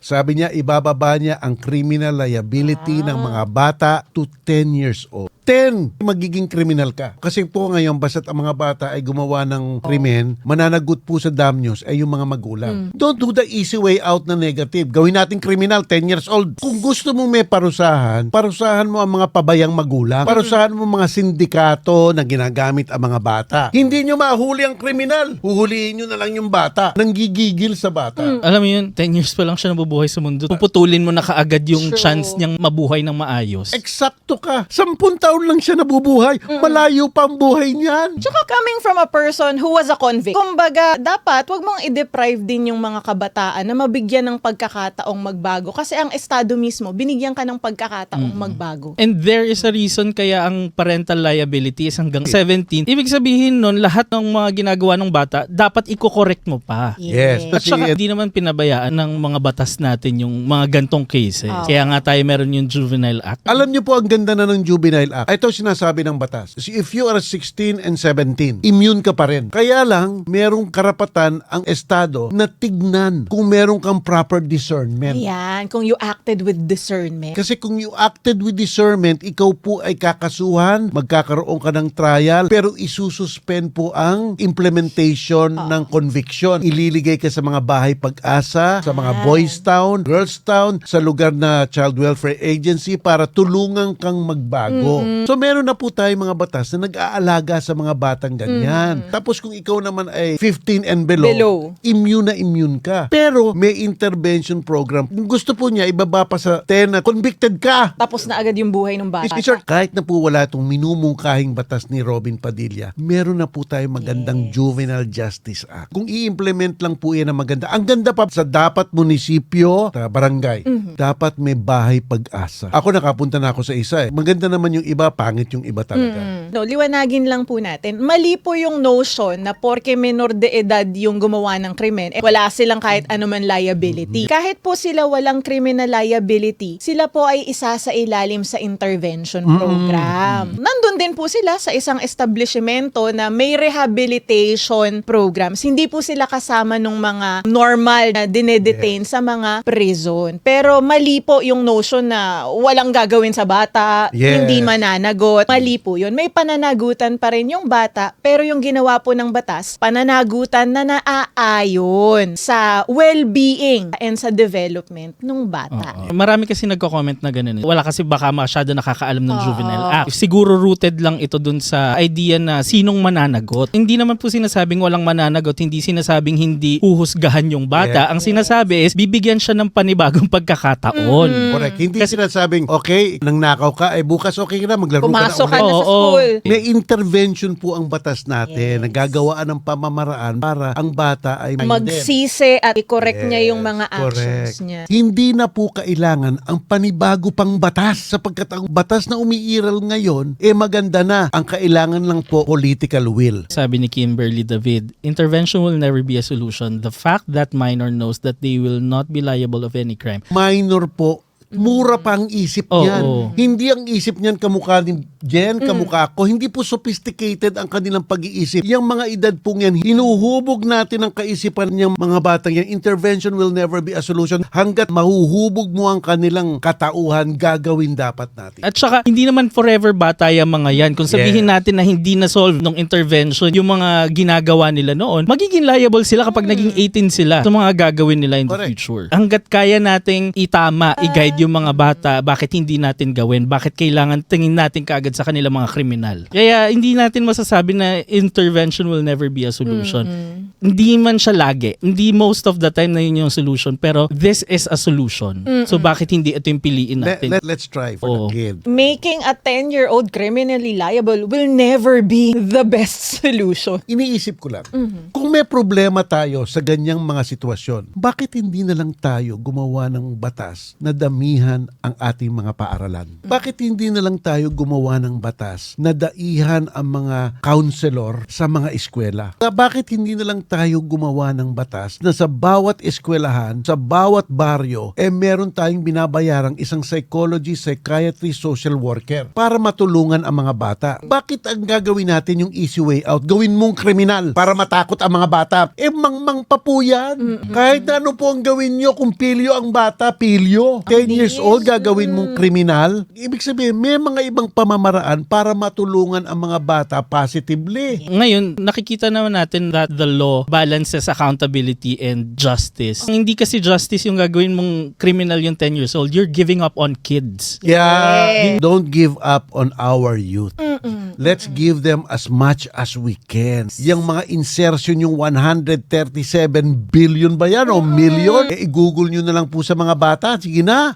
Sabi niya, ibababa niya ang criminal liability ng mga bata to 10 years old. 10, magiging criminal ka. Kasi po ngayon, basta't ang mga bata ay gumawa ng krimen, mananagot po sa damnyos ay yung mga magulang. Don't do the easy way out na negative. Gawin natin criminal, 10 years old. Kung gusto mo may parusahan, parusahan mo ang mga pabayang magulang. Parusahan mo mga sindikato na ginagamit ang mga bata. Hindi nyo mahuli ang kriminal. Huhulihin nyo na lang yung bata. Nanggigigil sa bata. Alam mo yun, 10 years pa lang siya nabubuhay sa mundo. Puputulin mo na kaagad yung True. chance niyang mabuhay ng maayos. Eksakto ka. Sampun taon lang siya nabubuhay. Malayo pa ang buhay niyan. Tsaka coming from a person who was a convict, kumbaga, dapat wag mong i-deprive din yung mga kabataan na mabigyan ng pagkakataong magbago. Kasi ang Estado mismo, binigyan ka ng pagkakataong magbago. And there is a reason kaya ang parental liability is hanggang 17. Ibig sabihin nun, lahat ng mga ginagawa ng bata, dapat i-correct mo pa. Yes. At saka, hindi naman pinabayaan ng mga batas natin yung mga gantong cases. Oo. Kaya nga tayo meron yung Juvenile Act. Alam niyo po ang ganda na ng Juvenile Act. Ito sinasabi ng batas. If you are 16 and 17, immune ka pa rin. Kaya lang, merong karapatan ang Estado na tignan kung meron kang proper discernment. Ayan, kung you acted with discernment. Kasi kung you acted with discernment, ikaw po ay kakasuhan, magkakaroon ka ng trial, pero isususpend po ang implementation ng conviction. Ililigay ka sa mga bahay pag-asa, sa mga boys town, girls town, sa lugar na child welfare agency para tulungan kang magbago. So meron na po tayo mga batas na nag-aalaga sa mga batang ganyan. Tapos kung ikaw naman ay 15 and below, Below. immune na immune ka. Pero may intervention program. Kung gusto po niya, ibaba pa sa 10 na convicted ka. Tapos na agad yung buhay ng bata. Mr. Short, kahit na po wala itong minumungkahing batas ni Robin Padilla, meron na po tayo magandang Juvenile Justice Act. Kung i-implement lang po yan na maganda, ang ganda pa sa dapat munisipyo, sa barangay, dapat may bahay pag-asa. Ako nakapunta na ako sa isa eh. Maganda naman yung iba, pangit yung iba talaga. Mm. No, liwanagin lang po natin. Mali po yung notion na porke menor de edad yung gumawa ng krimen, eh, wala silang kahit anuman liability. Kahit po sila walang criminal liability, sila po ay isa sa ilalim sa intervention program. Nandun din po sila sa isang establishmento na may rehabilitation programs. Hindi po sila kasama nung mga normal na dinedetain sa mga prison. Pero mali po yung notion na walang gagawin sa bata, Yes. hindi mananagot. Mali po yun. May pananagutan pa rin yung bata, pero yung ginawa po ng batas, pananagutan na naaayon sa well-being and sa development ng bata. Oo. Marami kasi nagko-comment na ganun. eh. Wala kasi baka masyado nakakaalam ng Oo. Juvenile Act. Siguro rooted lang ito dun sa idea na sinong mananagot. Hindi naman po sinasabing walang mananagot, hindi sinasabing hindi uhusgahan yung bata. Ang sinasabi is bibigyan siya ng panibagong pagkakataon. Correct. Hindi sinasabing, okay, nang nakaw ka, eh bukas okay na, maglaro Pumasok ka ka na ulit. na sa Oo, oo. school. May intervention po ang batas natin, Yes. nagagawaan ng pamamaraan para ang bata ay. Magsisi at i-correct niya yung Yes, mga actions correct. niya. Hindi na po kailangan ang panibago pang batas sapagkat ang batas na umiiral ngayon, eh maganda na. Ang kailangan lang po political will. Sabi ni Kimberly David, intervention will never be a solution. The fact that minor knows that they will not be liable of any crime Minor po, mura pa ang isip Oo. niyan. Hindi ang isip niyan kamukha ni Jen, kamukha ko. Hindi po sophisticated ang kanilang pag-iisip. Yung mga edad pong yan, hinuhubog natin ang kaisipan ng mga batang yan. Intervention will never be a solution. Hanggat mahuhubog mo ang kanilang katauhan, gagawin dapat natin. At saka, hindi naman forever bata yung mga yan. Kung sabihin natin na hindi na-solve ng intervention yung mga ginagawa nila noon, magiging liable sila kapag naging 18 sila sa mga gagawin nila in the Correct. future. Hanggat kaya nating itama, i-guide yung mga bata, bakit hindi natin gawin? Bakit kailangan tingin natin kaagad sa kanila mga kriminal? Kaya hindi natin masasabi na intervention will never be a solution. Hindi man siya lagi. Hindi most of the time na yun yung solution. Pero this is a solution. So bakit hindi ito yung piliin Let, natin? us try for Oo. the kid. Making a 10-year-old criminally liable will never be the best solution. Iniisip ko lang, kung may problema tayo sa ganyang mga sitwasyon, bakit hindi na lang tayo gumawa ng batas na karamihan ang ating mga paaralan. Bakit hindi na lang tayo gumawa ng batas na daihan ang mga counselor sa mga eskwela? Bakit hindi na lang tayo gumawa ng batas na sa bawat eskwelahan, sa bawat baryo, eh meron tayong binabayarang isang psychology, psychiatry, social worker para matulungan ang mga bata. Bakit ang gagawin natin yung easy way out? Gawin mong kriminal para matakot ang mga bata. Eh, mang-mang pa po yan. Kahit na ano po ang gawin nyo, kung pilyo ang bata, pilyo. 10 years old, gagawin mong kriminal. Ibig sabihin, may mga ibang pamamaraan para matulungan ang mga bata positively. Ngayon, nakikita naman natin that the law balances accountability and justice. Hindi kasi justice yung gagawin mong criminal yung 10 years old. You're giving up on kids. Yeah. Don't give up on our youth. Let's give them as much as we can. Yung mga insertion yung 137 billion ba yan o million? Eh, i-google nyo na lang po sa mga bata. Sige na.